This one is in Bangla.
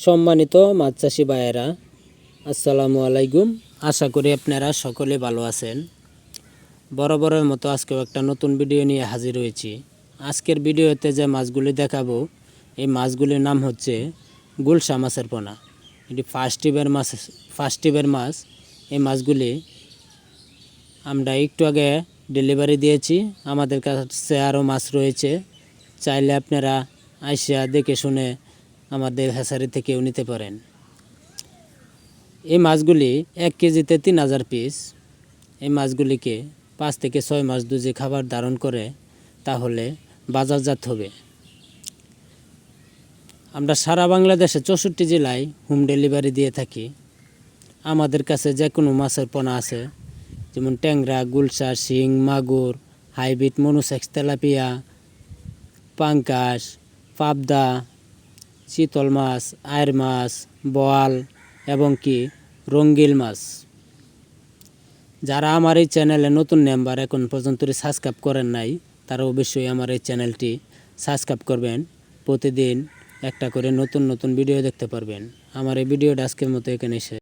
সম্মানিত মাছ চাষি ভাইয়েরা, আসসালামু আলাইকুম। আশা করি আপনারা সকলে ভালো আছেন। বরাবরের মতো আজকেও একটা নতুন ভিডিও নিয়ে হাজির হয়েছি। আজকের ভিডিওতে যে মাছগুলি দেখাবো, এই মাছগুলির নাম হচ্ছে গুলশা মাছের পোনা। এটি ফার্স্ট টিপের মাছ ফার্স্ট টিপের মাছ। এই মাছগুলি আমরা একটু আগে ডেলিভারি দিয়েছি। আমাদের কাছে আরও মাছ রয়েছে। চাইলে আপনারা আইসা দেখে শুনে আমাদের হ্যাসারি থেকেও নিতে পারেন। এই মাছগুলি এক কেজিতে তিন হাজার পিস এই মাছগুলিকে পাঁচ থেকে ছয় মাস দুজে খাবার ধারণ করে, তাহলে বাজারজাত হবে। আমরা সারা বাংলাদেশে চৌষট্টি জেলায় হোম ডেলিভারি দিয়ে থাকি। আমাদের কাছে যে কোনো মাছের পোনা আছে, যেমন ট্যাংরা গুলশা শিং, মাগুর, হাইব্রিড, মনুসেক্স, তেলাপিয়া পাঙ্কাশ পাবদা চিতল মাছ আয়ের মাছ, বোয়াল এবং কি রঙ্গিল মাছ। যারা আমার এই চ্যানেলে নতুন মেম্বার এখন পর্যন্ত সাবস্ক্রাইব করেন নাই, তারা অবশ্যই আমার এই চ্যানেলটি সাবস্ক্রাইব করবেন। প্রতিদিন একটা করে নতুন নতুন ভিডিও দেখতে পারবেন। আমার এই ভিডিওটা আজকের মতো এখানে শেষ।